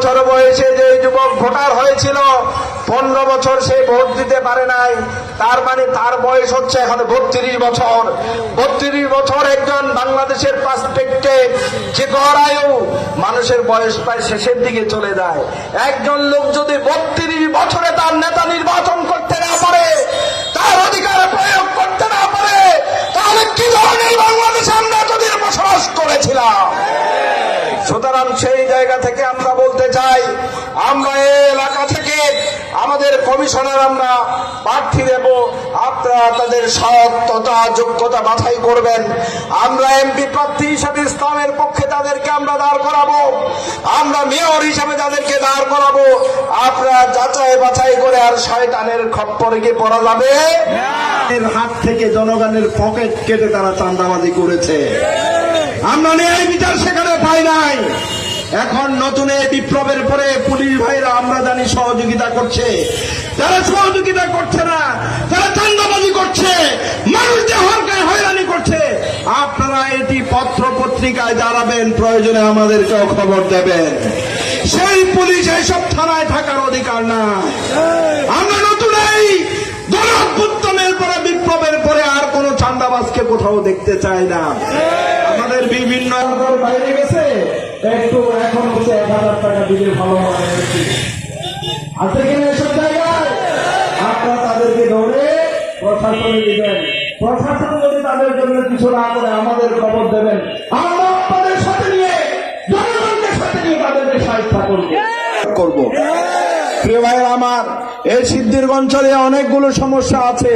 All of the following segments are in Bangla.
বছর বয়সে যে যুবক ভোটার হয়েছিল, পনেরো বছর সে ভোট দিতে পারে নাই। তার মানে তার বয়স হচ্ছে এখন বত্রিশ বছর। বত্রিশ বছর একজন বাংলাদেশের পার্সপেক্টে যে গড়ায়ু মানুষের বয়স প্রায় শেষের দিকে চলে যায়। একজন লোক যদি বত্রিশ বছরে তার নেতা নির্বাচন সুতরাং সেই জায়গা থেকে আমরা বলতে চাই, আমরা এই এলাকা থেকে আমাদের কমিশনার আমরা প্রার্থী দেব। আপনারা তাদের সত্যতা যোগ্যতা বাছাই করবেন। আমরা এমপি প্রার্থী হিসাবে ইসলামের পক্ষে তাদেরকে আমরা দাঁড় করাবো। আমরা মেয়র হিসাবে তাদেরকে দাঁড় করাবো। আপনারা যাচাই বাছাই করে আর শয়তানের খপ্পরে কি পড়া যাবে? হাত থেকে জনগণের পকেট কেটে তারা চাঁদাবাজি করেছে। আমরা ন্যায় বিচার সেখানে পাই নাই। এখন নতুন এই বিপ্লবের পরে পুলিশ ভাইরা আমরা জানি সহযোগিতা করছে। তারা সহযোগিতা করছে না, তারা চান্দাবাজি করছে, মানুষদের হরকায় হয়রানি করছে। আপনারা এটি পত্র পত্রিকায় জানাবেন, প্রয়োজনে আমাদেরকেও খবর দেবেন। সেই পুলিশ এইসব থানায় থাকার অধিকার না আমরা নতুন এই গণঅভ্যুত্থানের পরে, বিপ্লবের পরে আর কোন চান্দাবাজকে কোথাও দেখতে চাই না। আমাদের বিভিন্ন বাইরে গেছে একটু এখন হচ্ছে এক হাজার ভালো হয় আরকি। আছে কিনা এসব জায়গায় আপনারা তাদেরকে ধরে প্রশাসনে প্রশাসন যদি তাদের জন্য কিছু না করে আমাদের খবর দেবেন সাথে নিয়ে জনগণকে সাথে নিয়ে তাদেরকে করব। আমার, এই সিদ্ধির অঞ্চলে অনেকগুলো সমস্যা আছে।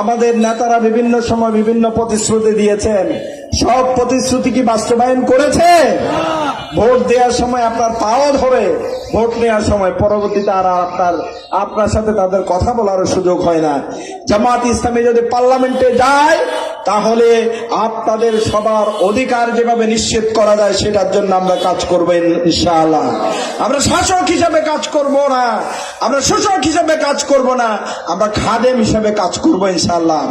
আমাদের নেতারা বিভিন্ন সময় বিভিন্ন প্রতিশ্রুতি দিয়েছেন। সব প্রতিশ্রুতি কি বাস্তবায়ন করেছে ভোট দেওয়ার সময় আপনার পাও ধরে ভোট নেওয়ার সময় পরবর্তীতে আর আপনার আপনার সাথে তাদের কথা বলার সুযোগ হয় না। জামাত ইসলামী যদি পার্লামেন্টে যায়, তাহলে আপনাদের সবার অধিকার যেভাবে নিশ্চিত করা যায়, সেটার জন্য আমরা কাজ করব ইনশাআল্লাহ। আমরা শাসক হিসাবে কাজ করব না। আমরা শোষক হিসাবে কাজ করব না। আমরা খাদেম হিসাবে কাজ করব ইনশাআল্লাহ।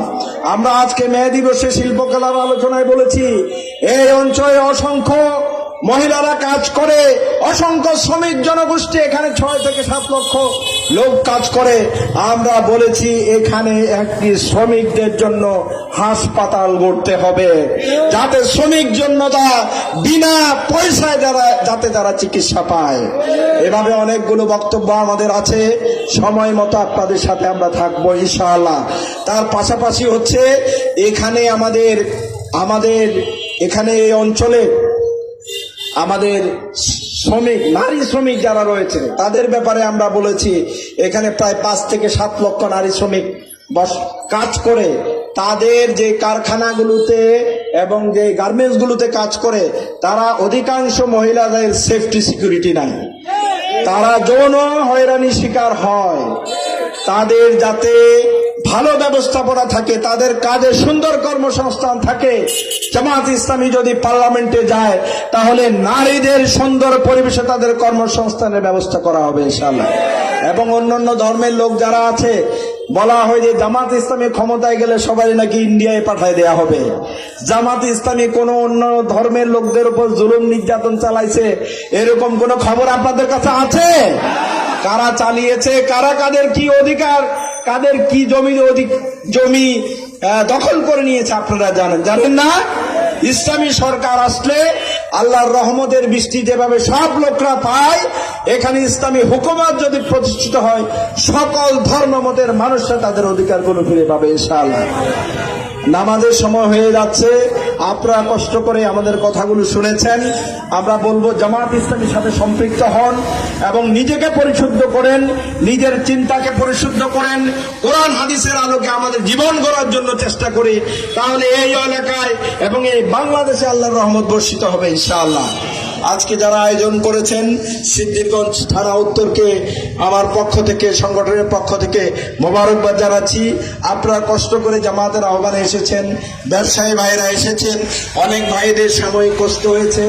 আমরা আজকে মে দিবসে শিল্পকলার আলোচনায় বলেছি, এই অঞ্চলে অসংখ্য মহিলারা কাজ করে, অসংখ্য শ্রমিক জনগোষ্ঠী এখানে ছয় থেকে সাত লক্ষ লোক কাজ করে। আমরা বলেছি এখানে একটি শ্রমিকদের জন্য হাসপাতাল গড়তে হবে, যাতে শ্রমিক জন্যতা বিনা পয়সায় যারা, যাতে তারা চিকিৎসা পায়। এভাবে অনেকগুলো বক্তব্য আমাদের আছে, সময় মতো আপনাদের সাথে আমরা থাকব ইনশাআল্লাহ। তার পাশাপাশি হচ্ছে, এখানে আমাদের আমাদের, এখানে এই অঞ্চলে আমাদের শ্রমিক, নারী শ্রমিক যারা রয়েছে, তাদের ব্যাপারে আমরা বলেছি, এখানে প্রায় পাঁচ থেকে সাত লক্ষ নারী শ্রমিক বস, কাজ করে। তাদের যে কারখানাগুলোতে এবং যে গার্মেন্টসগুলোতে কাজ করে, তারা অধিকাংশ মহিলাদের সেফটি সিকিউরিটি নাই। তারা যৌন হয়রানি শিকার হয়। তাদের যাতে ভালো ব্যবস্থাপনা থাকে, তাদের কাজে সুন্দর কর্মসংস্থান থাকে। জামাত ইসলামী যদি পার্লামেন্টে যায়, তাহলে নারীদের সুন্দর পরিবেশে তাদের কর্মসংস্থানের ব্যবস্থা করা হবে, ইনশাআল্লাহ। এবং অন্যান্য ধর্মের লোক যারা আছে, বলা হয় যে জামাত ইসলামী ক্ষমতায় গেলে সবাই নাকি ইন্ডিয়ায় পাঠায় দেয়া হবে। জামাত ইসলামী কোন অন্য ধর্মের লোকদের উপর জুলুম নির্যাতন চালাইছে, এরকম কোন খবর আপনাদের কাছে আছে? কারা চালিয়েছে? কারা কাদের কি অধিকার? কাদের কি জমি অধিক জমি দখল করে নিয়েছে আপনারা জানেন। জানেন না? ইসলামী সরকার আসলে আল্লাহর রহমতের বৃষ্টি যেভাবে সব লোকরা পায়, এখানে ইসলামী হুকুমত যদি প্রতিষ্ঠিত হয়, সকল ধর্মমতের মানুষরা তাদের অধিকারগুলো ফিরে পাবে, ইনশাআল্লাহ। নামাজের সময় হয়ে যাচ্ছে আপনারা কষ্ট করে আমাদের কথাগুলো শুনেছেন। আমরা বলব জামাত ইসলামীর সাথে সম্পৃক্ত হন এবং নিজেকে পরিশুদ্ধ করেন, নিজের চিন্তাকে পরিশুদ্ধ করেন, কোরআন হাদিসের আলোকে আমাদের জীবন গড়ার জন্য চেষ্টা করি, তাহলে এই এলাকায় এবং এই বাংলাদেশে আল্লাহর রহমত বর্ষিত হবে ইনশাআল্লাহ। আজকে যারা আয়োজন করেছেন সিদ্দিরগঞ্জ থানা উত্তরকে, আমার পক্ষ থেকে, সংগঠনের পক্ষ থেকে মোবারকবাদ জানাচ্ছি। আপনারা কষ্ট করে জামাতের আহ্বানে এসেছেন, ব্যবসায়ী ভাইরা এসেছেন। অনেক ভাইদের সাময়িক কষ্ট হয়েছে।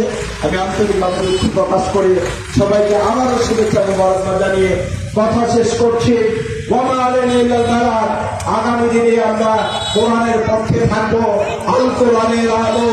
আমি আন্তরিকভাবে দুঃখ প্রকাশ করি সবাইকে আবারও শুভেচ্ছা, মোবারকবাদ জানিয়ে কথা শেষ করছি। আগামী দিনে আমরা কোরআনের পক্ষে থাকব, আল কোরআনের আলো।